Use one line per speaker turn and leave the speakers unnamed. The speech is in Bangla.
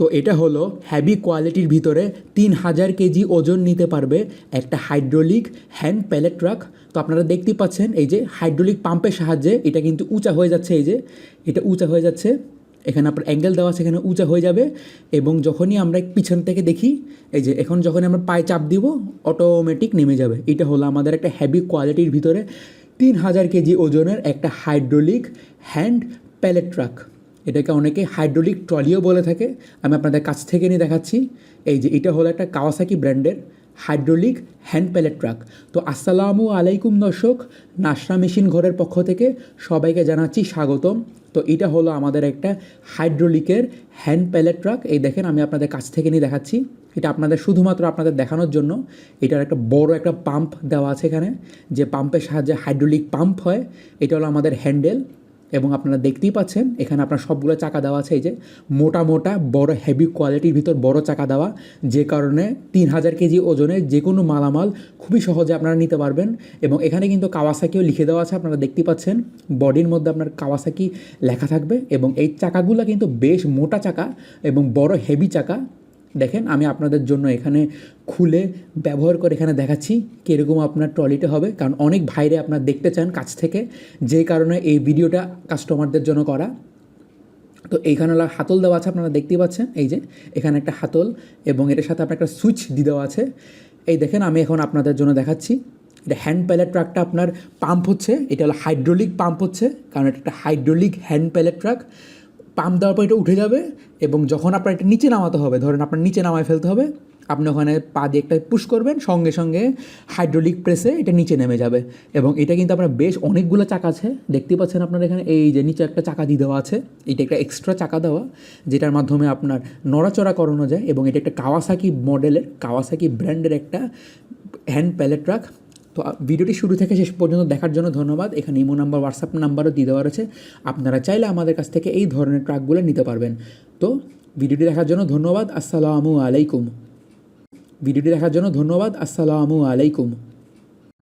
তো এটা হলো হ্যাভি কোয়ালিটির ভিতরে তিন হাজার কেজি ওজন নিতে পারবে একটা হাইড্রোলিক হ্যান্ড প্যালেট ট্রাক তো আপনারা দেখতেই পাচ্ছেন এই যে হাইড্রোলিক পাম্পের সাহায্যে এটা কিন্তু উঁচা হয়ে যাচ্ছে এই যে, এটা উঁচা হয়ে যাচ্ছে। এখানে আপনার অ্যাঙ্গেল দেওয়া এখানে উঁচা হয়ে যাবে এবং যখনই আমরা পিছন থেকে দেখি, এই যে এখন যখনই আমরা পায়ে চাপ দিব অটোমেটিক নেমে যাবে। এটা হলো আমাদের একটা হ্যাভি কোয়ালিটির ভিতরে তিন হাজার কেজি ওজনের একটা হাইড্রোলিক হ্যান্ড প্যালেট ট্রাক এটাকে অনেকে হাইড্রোলিক ট্রলিও বলে থাকে। আমি আপনাদের কাছ থেকে নিয়ে দেখাচ্ছি। এই যে এটা হলো একটা কাওয়াসাকি ব্র্যান্ডের হাইড্রোলিক হ্যান্ড প্যালেট ট্রাক তো আসসালামু আলাইকুম দর্শক নাসরা মেশিন ঘরের পক্ষ থেকে সবাইকে জানাচ্ছি স্বাগতম। তো এটা হলো আমাদের একটা হাইড্রোলিকের হ্যান্ড প্যালেট ট্রাক এই দেখেন, আমি আপনাদের কাছ থেকে নিয়ে দেখাচ্ছি। এটা আপনাদের শুধুমাত্র আপনাদের দেখানোর জন্য। এটার একটা বড় একটা পাম্প দেওয়া আছে এখানে। যে পাম্পের সাহায্যে হাইড্রোলিক পাম্প হয়, এটা হলো আমাদের হ্যান্ডেল এবং আপনারা দেখতেই পাচ্ছেন, এখানে আপনার সবগুলো চাকা দেওয়া আছে, এই যে মোটা মোটা বড় হেভি কোয়ালিটির ভিতর বড় চাকা দেওয়া, যে কারণে তিন হাজার কেজি ওজনের যে কোনো মালামাল খুবই সহজে আপনারা নিতে পারবেন। এবং এখানে কিন্তু কাওয়াসাকিও লিখে দেওয়া আছে, আপনারা দেখতেই পাচ্ছেন, বডির মধ্যে আপনার কাওয়াসাকি লেখা থাকবে। এবং এই চাকাগুলো কিন্তু বেশ মোটা চাকা এবং বড় হেভি চাকা দেখেন, আমি আপনাদের জন্য এখানে খুলে ব্যবহার করে এখানে দেখাচ্ছি কীরকম আপনার ট্রলিটা হবে। কারণ অনেক ভাইরে আপনার দেখতে চান কাছ থেকে, যে কারণে এই ভিডিওটা কাস্টমারদের জন্য করা। তো এইখানে হাতল দেওয়া আছে, আপনারা দেখতেই পাচ্ছেন। এই যে, এখানে একটা হাতল এবং এটার সাথে আপনার একটা সুইচ দিয়ে দেওয়া আছে। এই দেখেন, আমি এখন আপনাদের জন্য দেখাচ্ছি। এটা হ্যান্ড প্যালেট ট্রাকটা আপনার পাম্প হচ্ছে। এটা হলো হাইড্রোলিক পাম্প হচ্ছে, কারণ এটা একটা hydraulic hand pallet truck pump দেওয়ার পর এটা উঠে যাবে এবং যখন আপনার এটা নিচে নামাতে হবে, ধরেন আপনার নিচে নামায় ফেলতে হবে, আপনি ওখানে পা দিয়ে একটা পুশ করবেন, সঙ্গে সঙ্গে হাইড্রোলিক প্রেসে এটা নিচে নেমে যাবে এবং এটা কিন্তু আপনার বেশ অনেকগুলো চাকা আছে। দেখতে পাচ্ছেন আপনার এখানে, এই যে নিচে একটা চাকা দিয়ে দেওয়া আছে, এটা একটা এক্সট্রা চাকা দেওয়া, যেটার মাধ্যমে আপনার নড়াচড়া করানো যায় এবং এটা একটা কাওয়াসাকি মডেলের কাওয়াসাকি ব্র্যান্ডের একটা হ্যান্ড প্যালেট ট্রাক তো ভিডিওটি শুরু থেকে শেষ পর্যন্ত দেখার জন্য ধন্যবাদ। এখানে ইমো নাম্বার, হোয়াটসঅ্যাপ নাম্বারও দিয়ে দেওয়া রয়েছে। আপনারা চাইলে আমাদের কাছ থেকে এই ধরনের ট্রাকগুলো নিতে পারবেন। তো, ভিডিওটি দেখার জন্য ধন্যবাদ। আসসালামু আলাইকুম। ভিডিওটি দেখার জন্য ধন্যবাদ। আসসালামু আলাইকুম।